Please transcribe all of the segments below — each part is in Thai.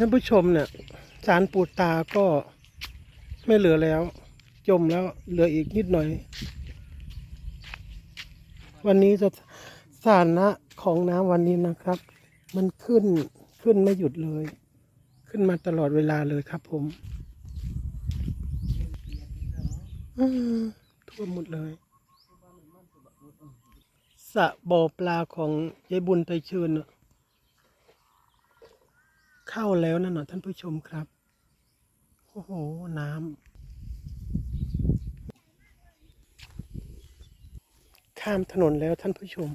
ท่านผู้ชมเนี่ยสารปูตาก็ไม่เหลือแล้ว จมแล้วเหลืออีกนิดหน่อย วันนี้จะสานะของน้ำวันนี้นะครับ มันขึ้นขึ้นไม่หยุดเลย ขึ้นมาตลอดเวลาเลยครับผมท่วมหมดเลยสะบ่อปลาของยายบุญไตเชิญเน่ะ เข้าแล้วนั่นนะท่านผู้ชมครับ โอ้โห น้ำ ข้ามถนนแล้วท่านผู้ชม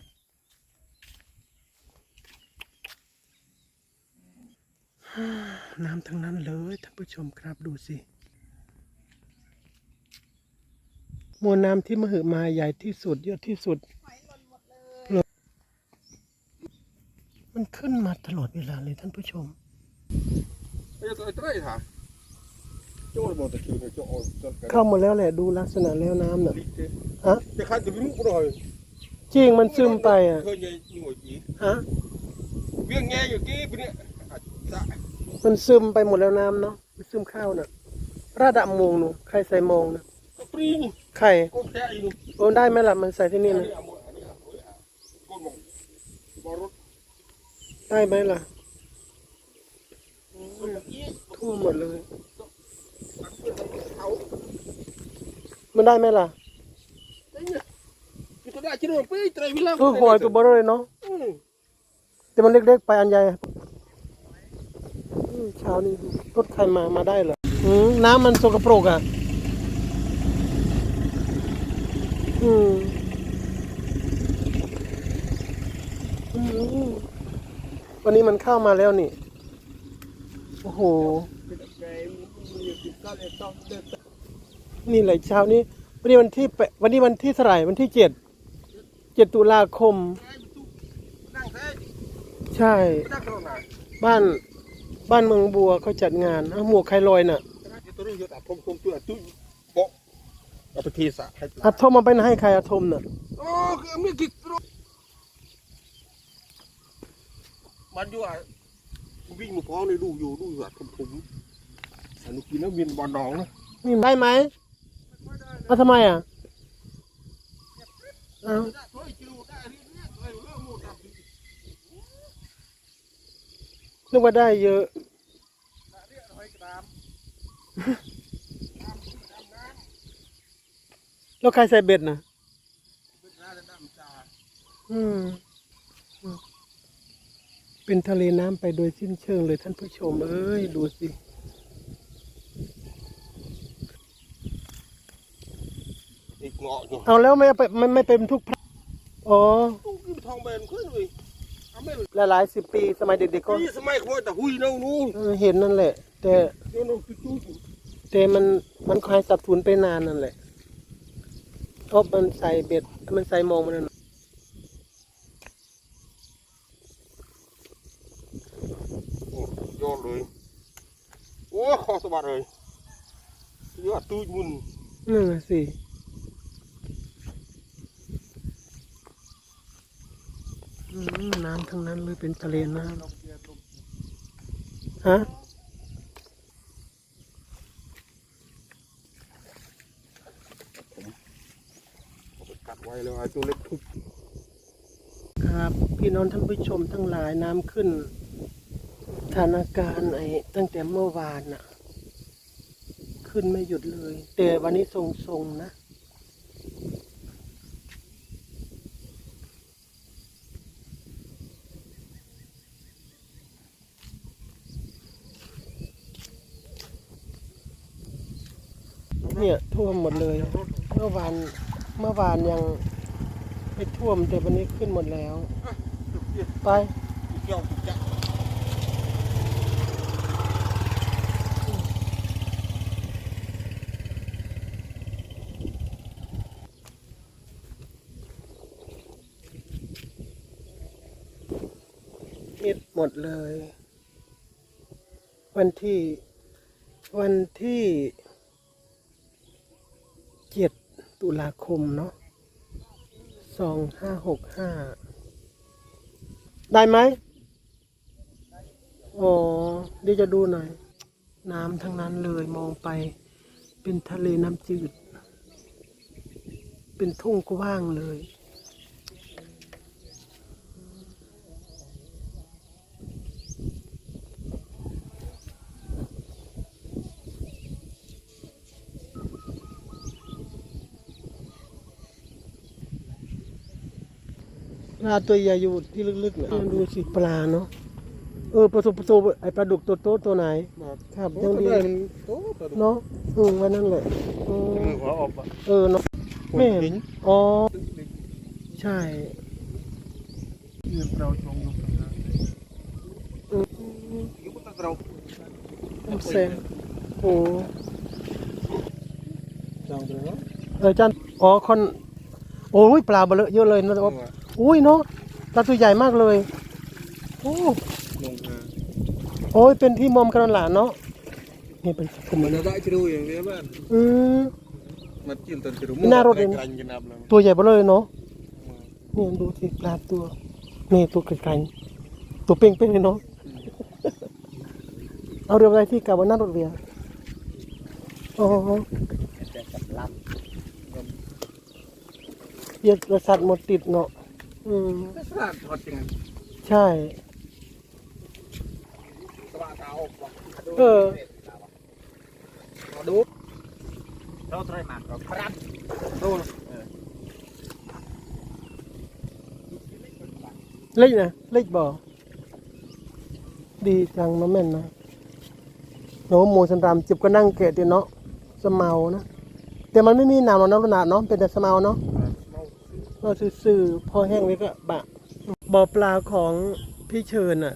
น้ำทั้งนั้นเลยท่านผู้ชมครับดูสิ มวลน้ำที่มหึมาใหญ่ที่สุดเยอะที่สุดเลยมันขึ้นมาตลอดเวลาเลยท่านผู้ชม Bây giờ tôi tới hả? Chỗ là một cái chỗ chỗ cái เข้าหมดแล้วแหละดูลักษณะแล้วน้ำน่ะ lịch thế. ฮะ Cái khai từ lúc rồi. จริงมันซึมไปอะ Hơi nhảy như ngồi chỉ. ฮะ Viên nghe như kia bên này. À, dạ. มันซึมไปหมดแล้วน้ำเนาะมันซึมเข้าน่ะระดับมงหนูใครใส่มงนะ Có prin. ใคร Có xe gì luôn. โอ้ได้ไหมล่ะมันใส่ที่นี่ Anh นะ đi à, mỗi- anh đi à, mỗi à. Con một. Bò rốt. ได้ไหมล่ะ Con một ý. ทั่วหมดเลย Ăn cái này cái tháo. มันได้ไหมล่ะ Đấy nhỉ. Cái tôi đã chứ đâu, bây giờ vì làm เออ cái หอย này ตัว rồi. เบอร์เลยเนาะ Ừ. แต่มันเล็กๆไปอันใหญ่อืมเช้านี้รถใครมามาได้เหรออืมน้ำมันสกปรกอะ อืมอืมวันนี้มันเข้ามาแล้วนี่ โอ้โห Cái này nhiều cái cái này xong, đây, đây. นี่เลยเช้านี้ วันนี้วันที่แปดวันนี้วันที่เท่าไหร่วันที่เจ็ดเจ็ดตุลาคม Đang thế. ใช่ Đang cái nào? บ้านบ้านเมืองบัวเขาจัดงานเอาหมวกใครลอยน่ะ Cái tôi đi à, thông thông tôi à, tôi bỏ. Ở cái thị xã hay อาทมมาไป ให้ใครอาทมน่ะ Ô, cái miếng thịt rồi. Bạn vô à, Vinh một con này đủ dù đủ giọt thùng thùng. Phải nó kín nó miền bòn đỏ nữa. นี่ได้ไหมเอาทำไมอะเอา Thôi chịu đại đi nhé, rồi nó một đập đi. นึกว่าได้เยอะ Đã đi, rồi cái đám. แล้วใครใส่เบ็ดน่ะ Bước ra để đám trà. อืมอืม เป็นทะเลน้ำไปโดยสิ้นเชิงเลยท่านผู้ชม เอ้ย ดูสิ Thịt ngọ rồi. เอาแล้วไม่เอาไปไม่ไม่เป็นทุกพระอ๋อ Ô, cái thằng bèn khuyết rồi. À, mấy หลายๆสิบปีสมัยเด็กๆก็ cái sao mày không ta hui đâu luôn. เออเห็นนั่นแหละ แต่ Nó nó chút chút. แต่มันมันคอยสับสนไปนานนั่นแหละเพราะมันใส่เบ็ดมันใส่มองมันนั่นน่ะ Ồ, vô rồi. Ô, khó sao bạn rồi. Vô à, tôi muốn. นั่นน่ะสิอืมน้ำทั้งนั้นเลยเป็นทะเลน้ำฮะกัดไว้เลยไอ้ตัวเล็กทุบครับ พี่น้องท่านผู้ชมทั้งหลายน้ำขึ้นส ถานการณ์ไอ้ตั้งแต่เมื่อวานน่ะ ขึ้นไม่หยุดเลย แต่วันนี้ทรงๆนะเนี่ยท่วมหมดเลย เมื่อวานเมื่อวานยังไม่ท่วมแต่วันนี้ขึ้นหมดแล้ว ไป เกี่ยวจัก มิดหมดเลย วันที่ วันที่เจ็ดตุลาคมเนาะสองห้าหกห้าได้ไหมโอ้อ๋อเดี๋ยวจะดูหน่อย น้ำทั้งนั้นเลยมองไป เป็นทะเลน้ำจืด เป็นทุ่งกว้างเลย ปลาตัวใหญ่อยู่ที่ลึกๆเนี่ยดูสิปลาเนาะเออประสบประสบไอปลาดุกตัวโตตัวไหน ครับยัยังงดีดีมันโตแต่ดูเนาะอืมวันนั้นแหละอืมมือขวาออกอะเออเนาะไม่เห็นอ๋อใช่เงินเราจงอยู่ตรงนั้นอืมอยู่ตั้งเราน้ำแซงโอ้จองตรงนั้นเออจันอ๋อคนโอ้ยปลาเบลอะเยอะเลยนะแต่ว่า อุ้ยเนาะปลาตัวใหญ่มากเลยโอ้ลงมาโอ้ยเป็นที่มอมกันหลานเนาะนี่เป็นกลุ่มมัมันนจะได้จะดูอย่างนี้บ้านอืมมากินตอนจะดูหน้ารถเองกันกินน้ำแล้วตัวใหญ่เบลเลยเนาะนี่ดูสิปลาตัวนี่ตัวไกลๆตัวเป้งๆเลยเนาะเอาเรืออะไรที่กลับวันหน้ารถเรืออ๋อเยียดกระสัตว์หมดติดเนาะ อืมก็สลัดทอดจริงใช่ สลัดเอาเออ ดูเราไตรมาก็ครับดูเล็กนะเล็กบ่ดีจังเนาะแม่นนะโน้หมูสันรามจิบก็นั่งเกะดีเนาะสะเมานะ แต่มันไม่มีน้ำหรอกนะขนาดเนาะเป็นแต่สะเมาเนาะ เราซื่อๆพอแห้งไว้ก็บะบ่อปลาของพี่เชิญน่ะ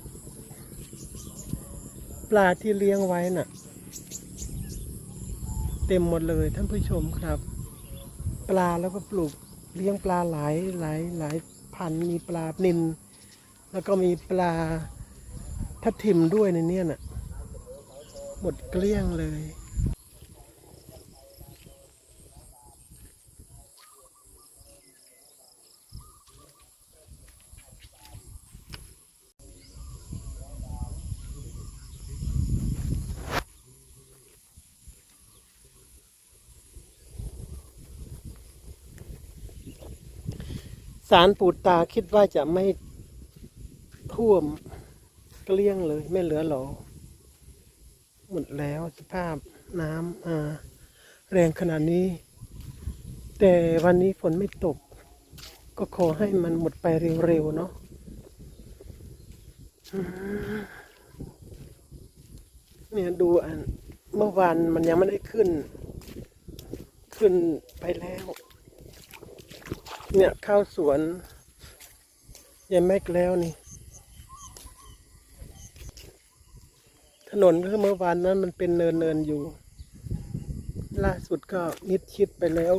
ปลาที่เลี้ยงไว้น่ะ เต็มหมดเลยท่านผู้ชมครับ ปลาแล้วก็ปลูกเลี้ยงปลาหลายหลายหลายพันมีปลานิลแล้วก็มีปลาทับทิมด้วยในเนี้ยน่ะ หมดเกลี้ยงเลย สารปูตาคิดว่าจะไม่ท่วมเกลี้ยงเลย ไม่เหลือหรอ หมดแล้วสภาพน้ำอ่าแรงขนาดนี้ แต่วันนี้ฝนไม่ตก ก็ขอให้มันหมดไปเร็วๆเนาะเนี่ยดูอันเมื่อวานมันยังไม่ได้ขึ้น ขึ้นไปแล้ว เนี่ยเข้าสวนยายแม็กแล้วนี่ ถนนก็เมื่อวานนั้นมันเป็นเนินเนินๆอยู่ ล่าสุดก็มิดชิดไปแล้ว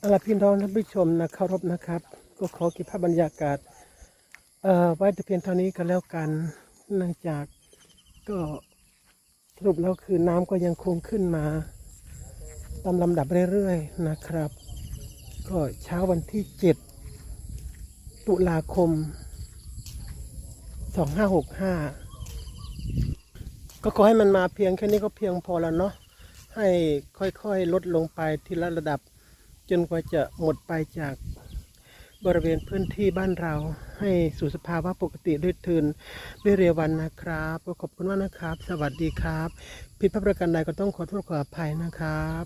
อาล่ะพี่น้องท่านผู้ชมนะเคารพนะครับ ก็ขอเก็บภาพบรรยากาศ เอ่อไว้แต่เพียงเท่านี้ก็แล้วกันเนื่องจากก็สรุปแล้วคือน้ำก็ยังคงขึ้นมาตามลำดับเรื่อยๆนะครับ ก็เช้าวันที่ 7 ตุลาคม 2565 ก็ขอให้มันมาเพียงแค่นี้ก็เพียงพอแล้วเนาะให้ค่อยๆลดลงไปทีละระดับ จนกว่าจะหมดไปจากบริเวณพื้นที่บ้านเรา ให้สู่สภาวะปกติด้วยเทินด้วยเร็ววันนะครับขอบคุณมากนะครับ สวัสดีครับ ผิดพลาดประการใดก็ต้องขอโทษขออภัยนะครับ